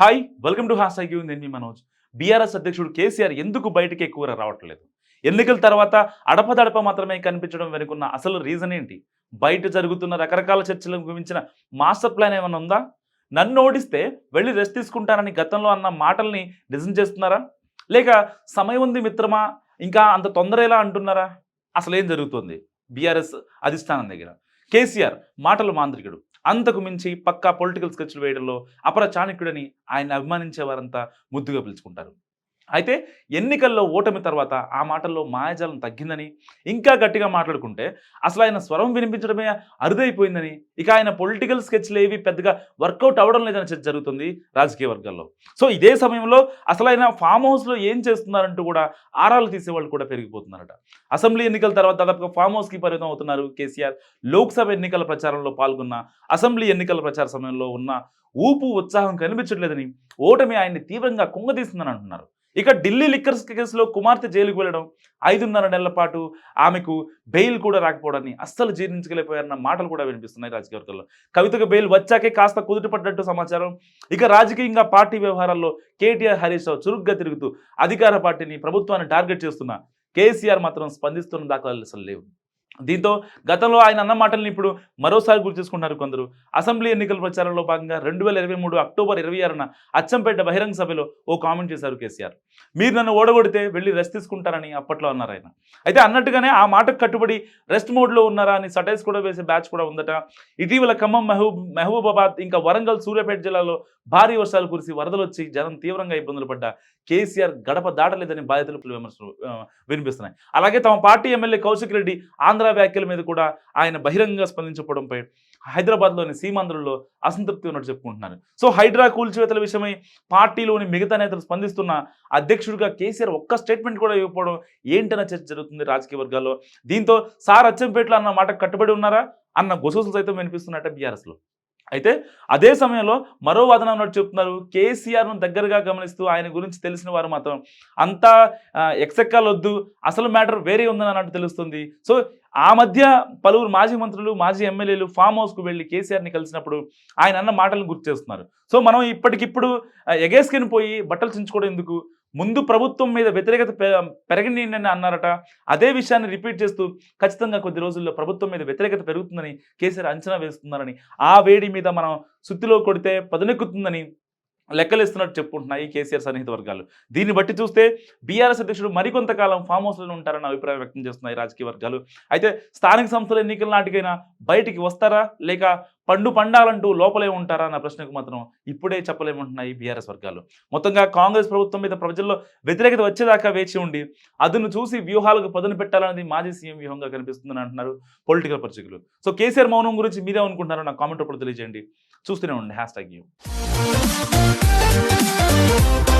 Hi welcome to Haas IQ నేను మీ Manoj. BRS అధ్యక్షుడు కేసీఆర్ ఎందుకు బయటకు ఎక్కువ రావట్లేదు? ఎన్నికల తర్వాత అడపదడప మాత్రమే కనిపించడం వెనుకున్న అసలు రీజన్ ఏంటి? బయట జరుగుతున్న రకరకాల చర్చలకు గురించిన మాస్టర్ ప్లాన్ ఏమైనా ఉందా? నన్ను ఓడిస్తే వెళ్ళి రెస్ట్ తీసుకుంటానని గతంలో అన్న మాటల్ని నిజం చేస్తున్నారా? లేక సమయం ఉంది మిత్రమా? ఇంకా అంత తొందర ఎలా అంటున్నారా? అసలు ఏం జరుగుతుంది బీఆర్ఎస్ అధిష్టానం దగ్గర. కేసీఆర్ మాటలు మాంత్రికుడు. అంతకు మించి పక్కా పొలిటికల్ స్కెచ్లు వేయడంలో అపర చాణక్యుడని ఆయన అభిమానించే వారంతా ముద్దుగా పిలుచుకుంటారు. అయితే ఎన్నికల్లో ఓటమి తర్వాత ఆ మాటల్లో మాయాజాలం తగ్గిందని ఇంకా గట్టిగా మాట్లాడుకుంటే అసలు ఆయన స్వరం వినిపించడమే అరుదైపోయిందని ఇక ఆయన పొలిటికల్ స్కెచ్లు ఏవి పెద్దగా వర్కౌట్ అవ్వడం లేదని చర్చ జరుగుతుంది రాజకీయ వర్గాల్లో. సో ఇదే సమయంలో అసలు ఆయన ఫామ్ హౌస్లో ఏం చేస్తున్నారంటూ కూడా ఆరాలు తీసేవాళ్ళు కూడా పెరిగిపోతున్నారట. అసెంబ్లీ ఎన్నికల తర్వాత దాదాపుగా ఫామ్ హౌస్కి పరిమితం అవుతున్నారు కేసీఆర్. లోక్సభ ఎన్నికల ప్రచారంలో పాల్గొన్న అసెంబ్లీ ఎన్నికల ప్రచార సమయంలో ఉన్న ఊపు ఉత్సాహం కనిపించట్లేదని ఓటమి ఆయన్ని తీవ్రంగా కుంగదీస్తుందని అంటున్నారు. ఇక ఢిల్లీ లిక్కర్స్ కేసులో కుమార్తె జైలుకు వెళ్ళడం ఐదున్నర నెలల పాటు ఆమెకు బెయిల్ కూడా రాకపోవడాన్ని అస్సలు జీర్ణించలేకపోయారన్న మాటలు కూడా వినిపిస్తున్నాయి రాజకీయ వర్గాల్లో. కవితకు బెయిల్ వచ్చాకే కాస్త కుదుటపడ్డట్టు సమాచారం. ఇక రాజకీయంగా పార్టీ వ్యవహారాల్లో కేటీఆర్ హరీష్ రావు చురుగ్గా తిరుగుతూ అధికార పార్టీని ప్రభుత్వాన్ని టార్గెట్ చేస్తున్న కేసీఆర్ మాత్రం స్పందిస్తున్న దాఖలాలు అసలు లేవు. దీంతో గతంలో ఆయన అన్న మాటల్ని ఇప్పుడు మరోసారి గుర్తు చేసుకుంటున్నారు కొందరు. అసెంబ్లీ ఎన్నికల ప్రచారంలో భాగంగా రెండు వేల ఇరవై మూడు అక్టోబర్ ఇరవై ఆరున అచ్చంపేట బహిరంగ సభలో ఓ కామెంట్ చేశారు కేసీఆర్. మీరు నన్ను ఓడగొడితే వెళ్ళి రెస్ట్ తీసుకుంటారని అప్పట్లో అన్నారు ఆయన. అయితే అన్నట్టుగానే ఆ మాటకు కట్టుబడి రెస్ట్ మోడ్లో ఉన్నారా అని సటైస్ కూడా వేసే బ్యాచ్ కూడా ఉందట. ఇటీవల ఖమ్మం మహబూబ్ మహబూబాబాద్ ఇంకా వరంగల్ సూర్యాపేట జిల్లాలో భారీ వర్షాలు కురిసి వరదలు వచ్చి జనం తీవ్రంగా ఇబ్బందులు పడ్డ కేసీఆర్ గడప దాటలేదని బాధితులు విమర్శలు వినిపిస్తున్నాయి. అలాగే తమ పార్టీ ఎమ్మెల్యే కౌశిక్ రెడ్డి ఆంధ్ర వ్యాఖ్యల మీద కూడా ఆయన బహిరంగంగా స్పందించకపోవడంపై హైదరాబాద్లోని సీమాంధ్రుల్లో అసంతృప్తి ఉన్నట్టు చెప్పుకుంటున్నారు. సో హైడ్రా కూల్చివేతల విషయమై పార్టీలోని మిగతా నేతలు స్పందిస్తున్న అధ్యక్షుడిగా కేసీఆర్ ఒక్క స్టేట్మెంట్ కూడా ఇవ్వకపోవడం ఏంటన్న చర్చ జరుగుతుంది రాజకీయ వర్గాల్లో. దీంతో సార్ అచ్చంపేటలో అన్న మాట కట్టుబడి ఉన్నారా అన్న గుసగుసలు సైతం వినిపిస్తున్నట్ట బీఆర్ఎస్లో. అయితే అదే సమయంలో మరో వాదన ఉన్నట్టు చెప్తున్నారు. కేసీఆర్ను దగ్గరగా గమనిస్తూ ఆయన గురించి తెలిసిన వారు మాత్రం అంతా ఎక్సెక్కాలొద్దు వద్దు అసలు మ్యాటర్ వేరే ఉందని అన్నట్టు తెలుస్తుంది. సో ఆ మధ్య పలువురు మాజీ మంత్రులు మాజీ ఎమ్మెల్యేలు ఫామ్ హౌస్కు వెళ్ళి కేసీఆర్ని కలిసినప్పుడు ఆయన అన్న మాటలను గుర్తు చేస్తున్నారు. సో మనం ఇప్పటికిప్పుడు ఆ, ఎగేసుకుని పోయి బట్టలు చించుకోవడం ఎందుకు? ముందు ప్రభుత్వం మీద వ్యతిరేకత పెరగండి అన్నారట. అదే విషయాన్ని రిపీట్ చేస్తూ ఖచ్చితంగా కొద్ది రోజుల్లో ప్రభుత్వం మీద వ్యతిరేకత పెరుగుతుందని కేసీఆర్ అంచనా వేస్తున్నారని ఆ వేడి మీద మనం సుత్తిలో కొడితే పదునెక్కుతుందని లెక్కలు ఇస్తున్నట్టు చెప్పుకుంటున్నాయి కేసీఆర్ సన్నిహిత వర్గాలు. దీన్ని బట్టి చూస్తే బీఆర్ఎస్ అధ్యక్షుడు మరికొంతకాలం ఫామ్ హౌస్లో ఉంటారన్న అభిప్రాయం వ్యక్తం చేస్తున్నాయి రాజకీయ వర్గాలు. అయితే స్థానిక సంస్థల ఎన్నికల నాటికైనా బయటికి వస్తారా? లేక పండు పండాలంటూ లోపలే ఉంటారా? అన్న ప్రశ్నకు మాత్రం ఇప్పుడే చెప్పలేమంటున్నాయి బీఆర్ఎస్ వర్గాలు. మొత్తంగా కాంగ్రెస్ ప్రభుత్వం మీద ప్రజల్లో వ్యతిరేకత వచ్చేదాకా వేచి ఉండి అదును చూసి వ్యూహాలకు పదును పెట్టాలన్నది మాజీ సీఎం వ్యూహంగా కనిపిస్తుందని అంటున్నారు పొలిటికల్ పరిచయకులు. సో కేసీఆర్ మౌనం గురించి మీరే అనుకుంటున్నారో నా కామెంట్ రూపంలో తెలియజేయండి. చూస్తూనే ఉండండి. Hashtag Thank you.